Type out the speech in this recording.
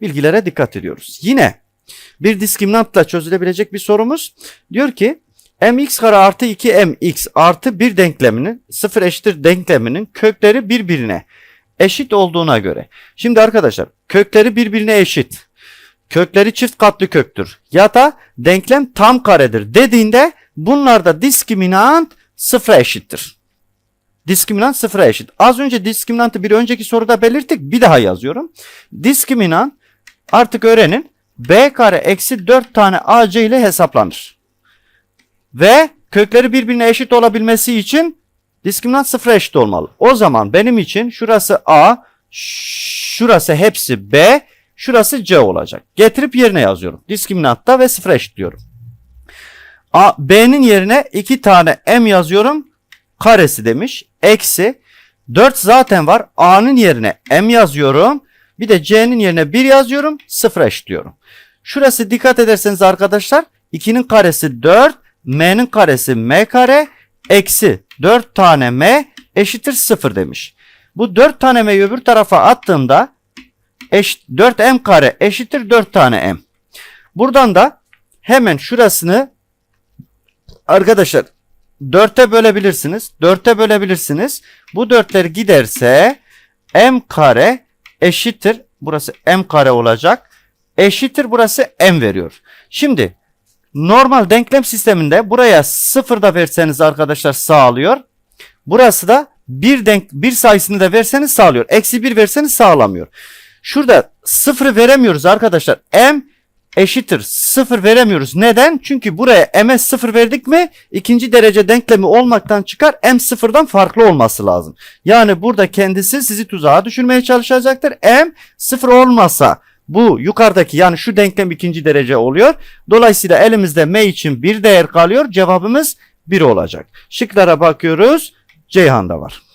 bilgilere dikkat ediyoruz. Yine bir diskriminantla çözülebilecek bir sorumuz. Diyor ki mx kare artı 2mx artı 1 denkleminin 0 eşittir denkleminin kökleri birbirine eşit olduğuna göre. Şimdi arkadaşlar kökleri birbirine eşit. Kökleri çift katlı köktür. Ya da denklem tam karedir dediğinde bunlarda diskriminant sıfıra eşittir. Diskriminant sıfıra eşit. Az önce diskriminantı bir önceki soruda belirttik. Bir daha yazıyorum. Diskriminant artık öğrenin. B kare eksi 4 tane AC ile hesaplanır. Ve kökleri birbirine eşit olabilmesi için diskriminant sıfıra eşit olmalı. O zaman benim için şurası A, şurası hepsi B, şurası C olacak. Getirip yerine yazıyorum. Diskriminatta ve sıfıra eşitliyorum. A, B'nin yerine 2 tane M yazıyorum. Karesi demiş. Eksi 4 zaten var. A'nın yerine M yazıyorum. Bir de C'nin yerine 1 yazıyorum. Sıfıra eşitliyorum. Şurası dikkat ederseniz arkadaşlar 2'nin karesi 4. M'nin karesi M kare. Eksi 4 tane M eşittir 0 demiş. Bu 4 tane M'yi öbür tarafa attığımda eşit, 4M kare eşittir 4 tane M. Buradan da hemen şurasını arkadaşlar 4'e bölebilirsiniz. 4'e bölebilirsiniz. Bu 4'ler giderse M kare eşittir. Burası M kare olacak. Eşittir burası M veriyor. Şimdi normal denklem sisteminde buraya 0 da verseniz arkadaşlar sağlıyor. Burası da bir denk bir sayısını da verseniz sağlıyor. Eksi 1 verseniz sağlamıyor. Şurada 0'ı veremiyoruz arkadaşlar. M eşittir 0 veremiyoruz. Neden? Çünkü buraya m'e 0 verdik mi ikinci derece denklemi olmaktan çıkar. m sıfırdan farklı olması lazım. Yani burada kendisi sizi tuzağa düşürmeye çalışacaktır. m 0 olmasa bu yukarıdaki yani şu denklem ikinci derece oluyor. Dolayısıyla elimizde m için bir değer kalıyor. Cevabımız 1 olacak. Şıklara bakıyoruz. Ceyhan'da var.